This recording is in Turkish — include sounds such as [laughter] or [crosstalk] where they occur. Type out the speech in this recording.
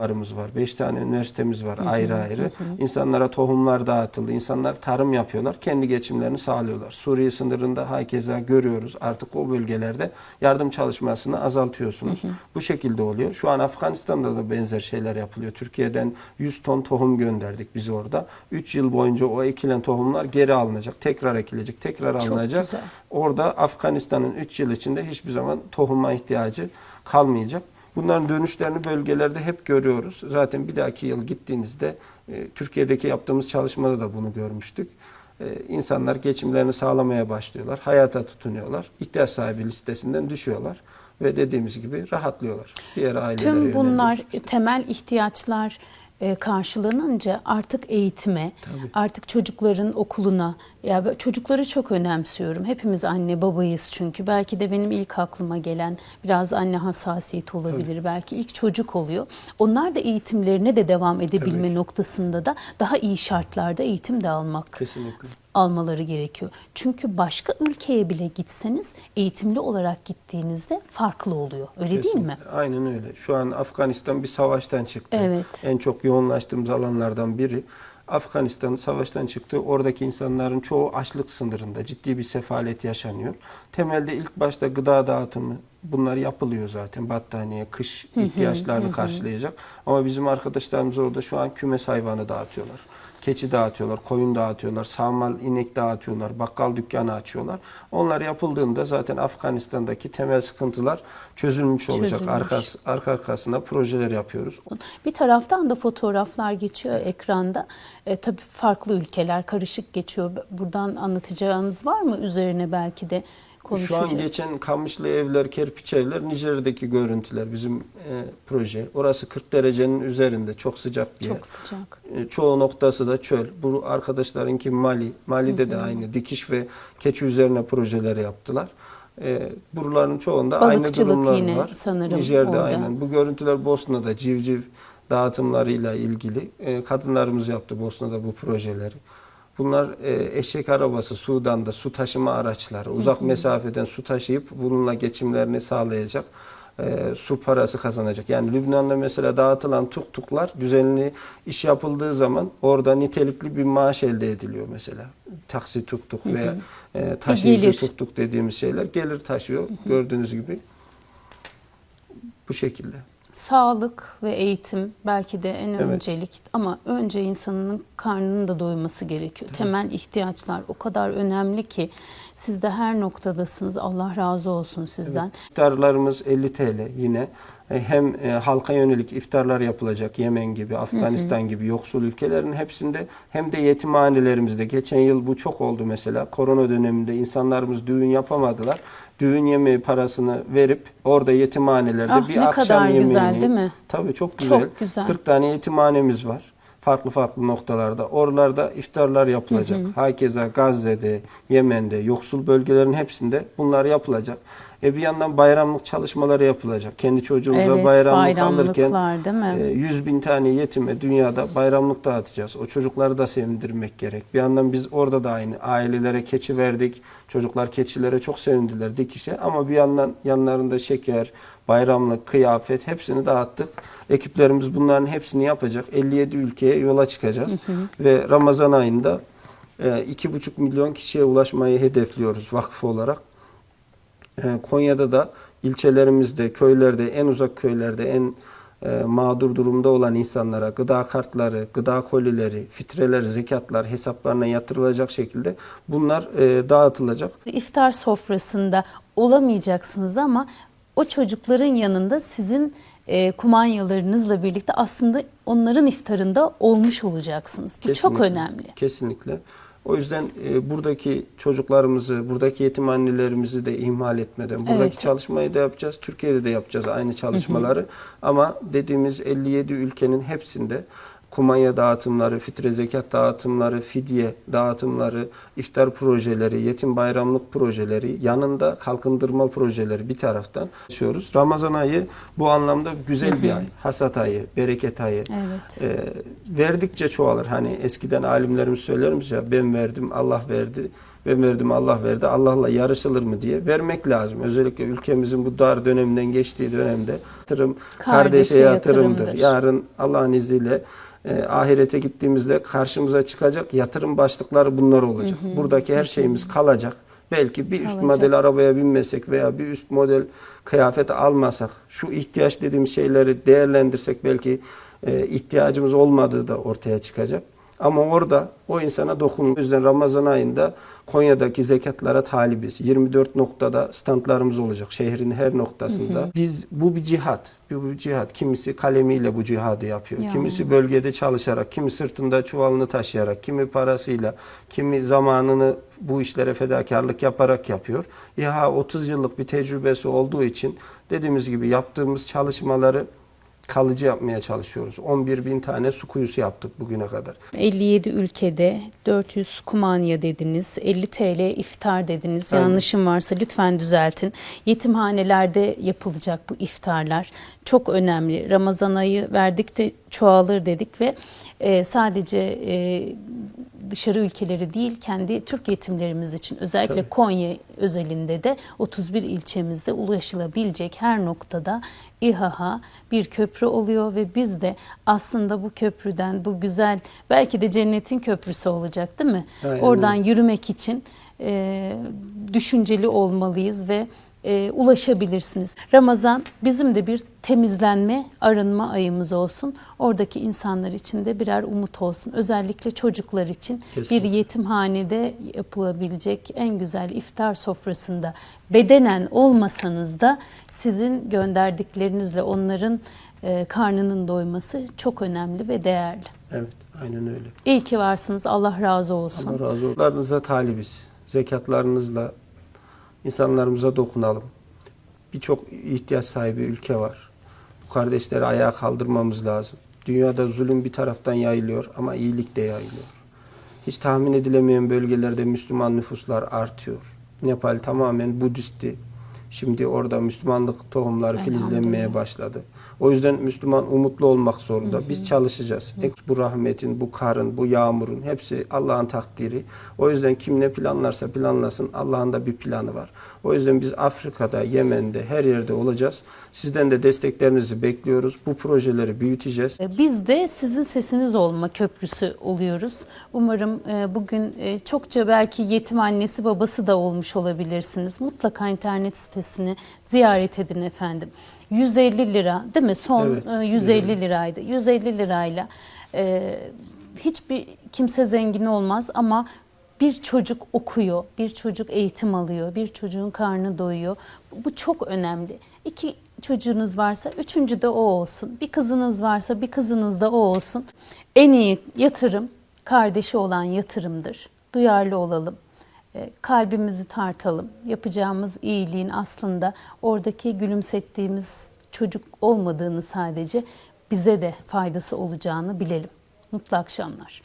Varımız var. Beş tane üniversitemiz var ayrı ayrı. İnsanlara tohumlar dağıtıldı. İnsanlar tarım yapıyorlar. Kendi geçimlerini sağlıyorlar. Suriye sınırında hakeza görüyoruz. Artık o bölgelerde yardım çalışmasını azaltıyorsunuz. Bu şekilde oluyor. Şu an Afganistan'da da benzer şeyler yapılıyor. Türkiye'den 100 ton tohum gönderdik biz orada. 3 yıl boyunca o ekilen tohumlar geri alınacak. Tekrar ekilecek. Tekrar alınacak. güzel. Orada Afganistan'ın 3 yıl içinde hiçbir zaman tohuma ihtiyacı kalmayacak. Bunların dönüşlerini bölgelerde hep görüyoruz. Zaten bir dahaki yıl gittiğinizde e, Türkiye'deki yaptığımız çalışmada da bunu görmüştük. E, insanlar geçimlerini sağlamaya başlıyorlar. Hayata tutunuyorlar. İhtiyaç sahibi listesinden düşüyorlar. Ve dediğimiz gibi rahatlıyorlar. Diğer ailelere Tüm bunlar işte. temel ihtiyaçlar karşılanınca artık eğitime, Tabii. artık çocukların okuluna, ya çocukları çok önemsiyorum. Hepimiz anne babayız çünkü. Belki de benim ilk aklıma gelen biraz anne hassasiyeti olabilir. Belki ilk çocuk oluyor. Onlar da eğitimlerine de devam edebilme ki. noktasında da daha iyi şartlarda eğitim de almak Kesinlikle. Almaları gerekiyor. Çünkü başka ülkeye bile gitseniz eğitimli olarak gittiğinizde farklı oluyor. Öyle değil mi? Kesinlikle. Aynen öyle. Şu an Afganistan bir savaştan çıktı. Evet. En çok yoğunlaştığımız alanlardan biri. Afganistan savaştan çıktı. Oradaki insanların çoğu açlık sınırında. Ciddi bir sefalet yaşanıyor. Temelde ilk başta gıda dağıtımı bunlar yapılıyor zaten. Battaniye, kış ihtiyaçlarını karşılayacak. Ama bizim arkadaşlarımız orada şu an kümes hayvanı dağıtıyorlar. Keçi dağıtıyorlar, koyun dağıtıyorlar, sağmal inek dağıtıyorlar, bakkal dükkanı açıyorlar. Onlar yapıldığında zaten Afganistan'daki temel sıkıntılar çözülmüş olacak. Arkas, arka arkasında projeler yapıyoruz. Bir taraftan da fotoğraflar geçiyor ekranda. E, tabii farklı ülkeler karışık geçiyor. Buradan anlatacağınız var mı üzerine belki de Şu an geçen Kamışlı evler, kerpiç evler Nijer'deki görüntüler bizim e, proje. Orası 40 derecenin üzerinde çok sıcak diye. Çok sıcak. E, Çoğu noktası da çöl. Bu arkadaşlarınki Mali. Mali'de de aynı dikiş ve keçi üzerine projeler yaptılar. E, buraların çoğunda aynı durumlar yine var. sanırım Nijer'de orada. aynen. Bu görüntüler Bosna'da civciv dağıtımlarıyla ilgili. E, kadınlarımız yaptı Bosna'da bu projeleri. Bunlar e, eşek arabası Sudan'da su taşıma araçları. Uzak mesafeden su taşıyıp bununla geçimlerini sağlayacak. e, su parası kazanacak. Yani Lübnan'da mesela dağıtılan tuktuklar düzenli iş yapıldığı zaman orada nitelikli bir maaş elde ediliyor mesela. Taksi tuktuk ve e, taşıyıcı tuktuk dediğimiz şeyler gelir taşıyor. Gördüğünüz gibi bu şekilde. Sağlık ve eğitim belki de en Evet. öncelik ama önce insanın karnının da doyması gerekiyor. Temel ihtiyaçlar o kadar önemli ki siz de her noktadasınız. Allah razı olsun sizden. İftarlarımız 50 TL yine. E, Hem e, halka yönelik iftarlar yapılacak Yemen gibi, Afganistan gibi yoksul ülkelerin hepsinde hem de yetimhanelerimizde. Geçen yıl bu çok oldu mesela. Korona döneminde insanlarımız düğün yapamadılar. Düğün yemeği parasını verip orada yetimhanelerde Ah, bir ne akşam kadar yemeğini. güzel, değil mi? Tabii çok güzel. Çok güzel. 40 tane yetimhanemiz var. Farklı farklı noktalarda. Oralarda iftarlar yapılacak. Hakeza Gazze'de, Yemen'de, yoksul bölgelerin hepsinde bunlar yapılacak. E bir yandan bayramlık çalışmaları yapılacak. Kendi çocuğumuza Evet, bayramlık alırken e, 100 bin tane yetime dünyada bayramlık dağıtacağız. O çocukları da sevindirmek gerek. Bir yandan biz orada da aynı ailelere keçi verdik. Çocuklar keçilere çok sevindiler dikişe ama bir yandan yanlarında şeker, bayramlık, kıyafet hepsini dağıttık. Ekiplerimiz bunların hepsini yapacak. 57 ülkeye yola çıkacağız. Ve Ramazan ayında e, 2,5 milyon kişiye ulaşmayı hedefliyoruz vakıf olarak. E, Konya'da da ilçelerimizde, köylerde, en uzak köylerde, en e, mağdur durumda olan insanlara gıda kartları, gıda kolileri, fitreler, zekatlar hesaplarına yatırılacak şekilde bunlar e, dağıtılacak. İftar sofrasında olamayacaksınız ama o çocukların yanında sizin e, kumanyalarınızla birlikte aslında onların iftarında olmuş olacaksınız. Bu çok Kesinlikle, önemli. Kesinlikle. O yüzden e, buradaki çocuklarımızı, buradaki yetim annelerimizi de ihmal etmeden buradaki Evet. çalışmayı da yapacağız. Türkiye'de de yapacağız aynı çalışmaları. Ama dediğimiz 57 ülkenin hepsinde kumanya dağıtımları, fitre zekat dağıtımları, fidye dağıtımları, iftar projeleri, yetim bayramlık projeleri, yanında kalkındırma projeleri bir taraftan yaşıyoruz. Ramazan ayı bu anlamda güzel bir ay. [laughs] Hasat ayı, bereket ayı. Evet. Ee, verdikçe çoğalır. Hani eskiden alimlerimiz söylermiş ya ben verdim Allah verdi. Ben verdim Allah verdi. Allah'la yarışılır mı diye vermek lazım. Özellikle ülkemizin bu dar döneminden geçtiği dönemde yatırım kardeşe Kardeşe yatırımdır. yatırımdır. Yarın Allah'ın izniyle e, ahirete gittiğimizde karşımıza çıkacak yatırım başlıkları bunlar olacak. Buradaki her şeyimiz kalacak. Belki bir üst Kalacak. model arabaya binmesek veya bir üst model kıyafet almasak, şu ihtiyaç dediğimiz şeyleri değerlendirsek belki e, ihtiyacımız olmadığı da ortaya çıkacak. Ama orada o insana dokunun. O yüzden Ramazan ayında Konya'daki zekatlara talibiz. 24 noktada standlarımız olacak şehrin her noktasında. Biz bu bir cihat. Bu bir cihat. Kimisi kalemiyle bu cihadı yapıyor. Ya. Kimisi bölgede çalışarak, kimi sırtında çuvalını taşıyarak, kimi parasıyla, kimi zamanını bu işlere fedakarlık yaparak yapıyor. İHA 30 yıllık bir tecrübesi olduğu için dediğimiz gibi yaptığımız çalışmaları kalıcı yapmaya çalışıyoruz. 11 bin tane su kuyusu yaptık bugüne kadar. 57 ülkede 400 kumanya dediniz, 50 TL iftar dediniz. Aynen. Yanlışım varsa lütfen düzeltin. Yetimhanelerde yapılacak bu iftarlar çok önemli. Ramazan ayı verdik de çoğalır dedik ve e, sadece e, dışarı ülkeleri değil kendi Türk yetimlerimiz için özellikle Tabii. Konya özelinde de 31 ilçemizde ulaşılabilecek her noktada İHA bir köprü oluyor ve biz de aslında bu köprüden bu güzel belki de cennetin köprüsü olacak değil mi? Aynen Oradan yürümek için e, düşünceli olmalıyız ve e, ulaşabilirsiniz. Ramazan bizim de bir temizlenme, arınma ayımız olsun. Oradaki insanlar için de birer umut olsun. Özellikle çocuklar için Kesinlikle. bir yetimhanede yapılabilecek en güzel iftar sofrasında bedenen olmasanız da sizin gönderdiklerinizle onların e, karnının doyması çok önemli ve değerli. Evet, aynen öyle. İyi ki varsınız. Allah razı olsun. Allah razı olsun. Larınıza talibiz. Zekatlarınızla insanlarımıza dokunalım. Birçok ihtiyaç sahibi ülke var. Bu kardeşleri ayağa kaldırmamız lazım. Dünyada zulüm bir taraftan yayılıyor ama iyilik de yayılıyor. Hiç tahmin edilemeyen bölgelerde Müslüman nüfuslar artıyor. Nepal tamamen Budist'ti. Şimdi orada Müslümanlık tohumları filizlenmeye başladı. O yüzden Müslüman umutlu olmak zorunda. Biz çalışacağız. Ek- Bu rahmetin, bu karın, bu yağmurun hepsi Allah'ın takdiri. O yüzden kim ne planlarsa planlasın Allah'ın da bir planı var. O yüzden biz Afrika'da, Yemen'de, her yerde olacağız. Sizden de desteklerinizi bekliyoruz. Bu projeleri büyüteceğiz. E, Biz de sizin sesiniz olma köprüsü oluyoruz. Umarım e, bugün e, çokça belki yetim annesi babası da olmuş olabilirsiniz. Mutlaka internet sitesini ziyaret edin efendim. 150 lira değil mi? Son Evet, e, 150 liraydı. 150 lirayla e, hiçbir kimse zengin olmaz ama bir çocuk okuyor, bir çocuk eğitim alıyor, bir çocuğun karnı doyuyor. Bu çok önemli. İki çocuğunuz varsa üçüncü de o olsun. Bir kızınız varsa bir kızınız da o olsun. En iyi yatırım kardeşi olan yatırımdır. Duyarlı olalım. E, Kalbimizi tartalım. Yapacağımız iyiliğin aslında oradaki gülümsettiğimiz çocuk olmadığını sadece bize de faydası olacağını bilelim. Mutlu akşamlar.